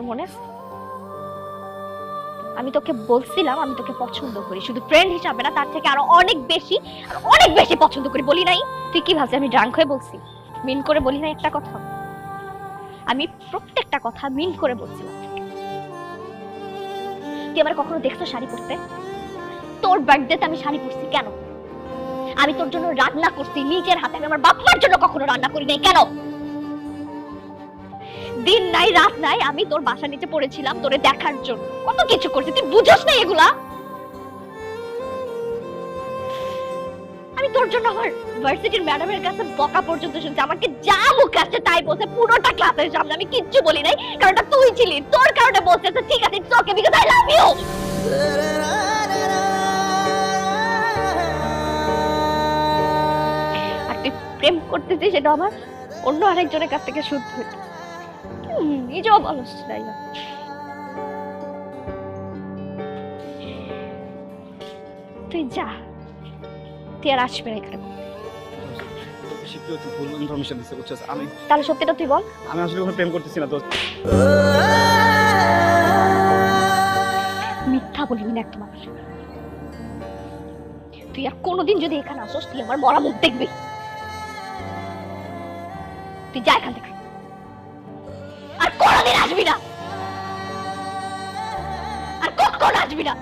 তোর মনে? আমি তোকে বলছিলাম, আমি তোকে পছন্দ করি। শুধু ফ্রেন্ড হিসাবে না, তার থেকে আরও অনেক বেশি অনেক বেশি পছন্দ করি। বলি নাই? তুই কি ভাবছিস? আমি ড্রাঙ্ক হয়ে বলছি? মিন করে বলি নাই একটা কথা? আমি প্রত্যেকটা কথা মিন করে বলছিলাম। তুই আমার কখনো দেখছ শাড়ি পরতে? তোর বার্থডেতে আমি শাড়ি পরছি কেন? আমি তোর জন্য রান্না করছি, নিজের হাতে। আমি আমার বাপ্পার জন্য কখনো রান্না করি নাই। কেন? দিন নাই, রাত নাই, আমি তোর বাসা নিচে পড়েছিলাম তোরে দেখার জন্য। কত কিছু করছি, তুই বুঝোস না এগুলা? আমি তোর জন্য আমার ভার্সিটির ম্যাডামের কাছে বকা পর্যন্ত শুনছি। আমাকে যা মুখ আসছে তাই বলছে, পুরোটা ক্লাসের সামনে। আমি কিচ্ছু বলি নাই কারণ ওটা তুই ছিলি, তোর কারণে বলছে। তো ঠিক আছে it's okay because I love you প্রেম করতেছিস, সেটা আমার অন্য আরেকজনের কাছ থেকে শুদ্ধ হইতো নিজেও বলস না? তুই যা তুই আর আসবে না এখানে। একটু তাহলে সত্যিটা তুই বল। আমি আসলে প্রেম করতেছি না তো মিথ্যা বলবি না একদম আমার তুই আর কোনোদিন যদি এখানে আসোস তুই আমার মরা মুখ দেখবি। তুই যা এখান থেকে। কোনোদিন আসবি না। আর কখন আসবি না।